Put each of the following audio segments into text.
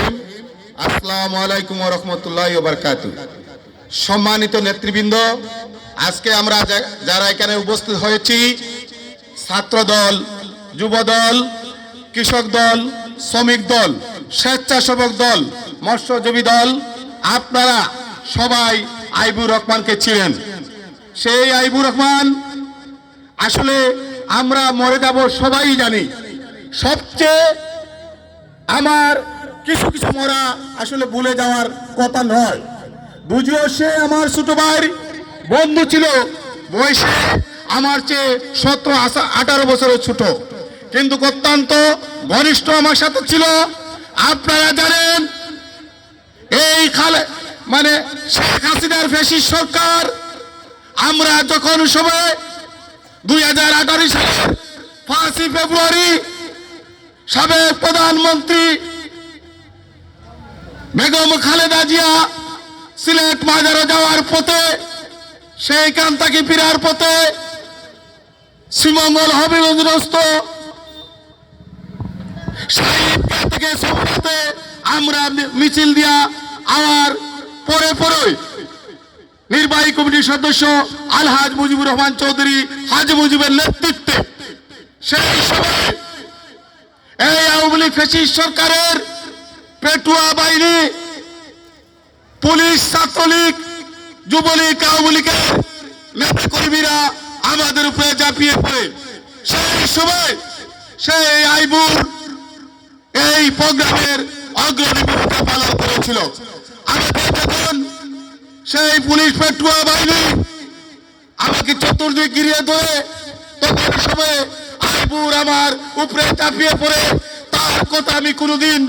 রহিম আসসালামু আলাইকুম রহমতুল্লাহ বারকাতু সম্মানিত নেতৃবৃন্দ, আজকে আমরা যারা এখানে উপস্থিত হয়েছি ছাত্র দল যুব দল কৃষক দল, শ্রমিক দল, স্বেচ্ছাসেবক দল, মৎস্যজীবী দল, আপনারা সবাই আইবুর রহমানকে ছিলেন সেই আইবুর রহমান, আসলে আমরা মরে যাব সবাই জানি। সবচেয়ে আমার কিছু কিছু মরা আসলে ভুলে যাওয়ার কথা নয়। বুঝিও সে আমার ছোট ভাই বন্ধু ছিল, বয়সে আমার চেয়ে সতেরো আঠারো বছরের ছোট। কিন্তু অত্যন্ত ঘনিষ্ঠ আমার সাথে ছিল। আপনারা জানেন, এই খালে মানে শেখ হাসিনার ফেসিস সরকার, আমরা যখন সময় দুই হাজার আঠারো সালের পাঁচই ফেব্রুয়ারি সাবেক প্রধানমন্ত্রী বেগম খালেদা জিয়া সিলেট মাজারে যাওয়ার পথে, সেইখান থেকে ফিরার পথে শ্রীমঙ্গল হবিগঞ্জস্ত সাহিবগা থেকে সমাজে আমরা মিছিল দিয়া আমার পরে পরে নির্বাহী কমিটির সদস্য আলহাজ মুজিবুর রহমান চৌধুরী হাজি মুজিবের নেতৃত্বে, সেই সময় এই আওয়ামী লীগ সরকারের পেটুয়া বাহিনী, পুলিশ, ছাত্রলীগ, যুবলীগ আওয়ামী নেতা কর্মীরা আমাদের উপরে ঝাঁপিয়ে পড়ে। সেই সময় সেই আইবুর এই প্রোগ্রামের অগ্রণী ভূমিকা পালন করেছিল। আমাকে যখন সেই পুলিশ পেটুয়া বাহিনী আমাকে চতুর্দিক গিরিয়ে ধরে, তখন সময়ে আইবুর আমার উপরে চাপিয়ে পড়ে। তার কথা আমি কোনোদিন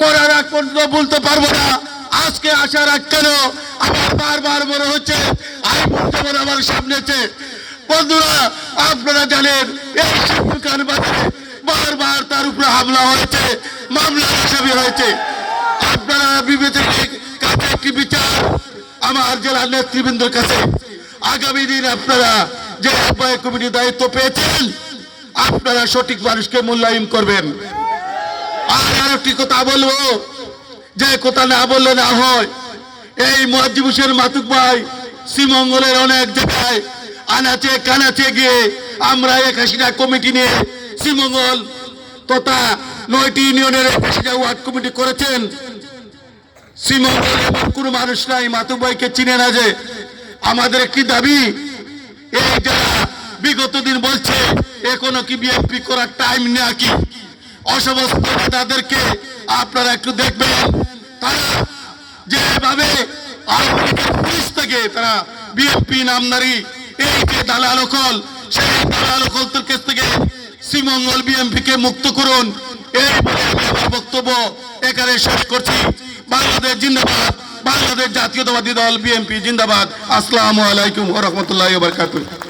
মরার আগ পর্যন্ত বলতে পারব না। আজকে আসার আগ কেন? আমার বারবার মনে হচ্ছে আইবুর যেমন আমার সামনে আছে। বন্ধুরা, আপনারা জানেন, এই শিবকান বাজারে বারবার তার উপরে হামলা হয়েছে, মামলা হিসাবে হয়েছে। আপনারা বিবেচনার কাছে একটি বিচার আমার জেলার নেতৃবৃন্দের কাছে। আগামী দিন আপনারা যে আহ্বায়ক কমিটির দায়িত্ব পেয়েছেন, আপনারা সঠিক মানুষকে মূল্যায়ন করবেন। আর একটি কথা বলব, যে কথা না বললে না হয়। এই মহাজিব হোসেন মাতুক ভাই শ্রীমঙ্গলের অনেক জায়গায় আনাচে কানাচে গিয়ে আমরা একাশিটা কমিটি নিয়ে শ্রীমঙ্গল তথা নয়টি ইউনিয়নের একাশিটা ওয়ার্ড কমিটি করেছেন। শ্রীমঙ্গল এমন কোন মানুষ নাই, মাতুক ভাইকে চিনে না যে আমাদের একটি দাবি, এই যারা বিগত দিন বলছে, এখনও কি বিএনপি করার টাইম নাকি? অসমস্ত নেতাদেরকে আপনারা একটু দেখবেন। তারা যেভাবে পুলিশ থেকে তারা বিএনপি নামদারি এই যে দালালকল সেই কাছ থেকে শ্রীমঙ্গল বিএনপি কে মুক্ত করুন। এই বক্তব্য এখানে শেষ করছি। বাংলাদেশ জিন্দাবাদ, বাংলাদেশ জাতীয়তাবাদী দল বিএনপি জিন্দাবাদ। আসসালামু আলাইকুম ওয়া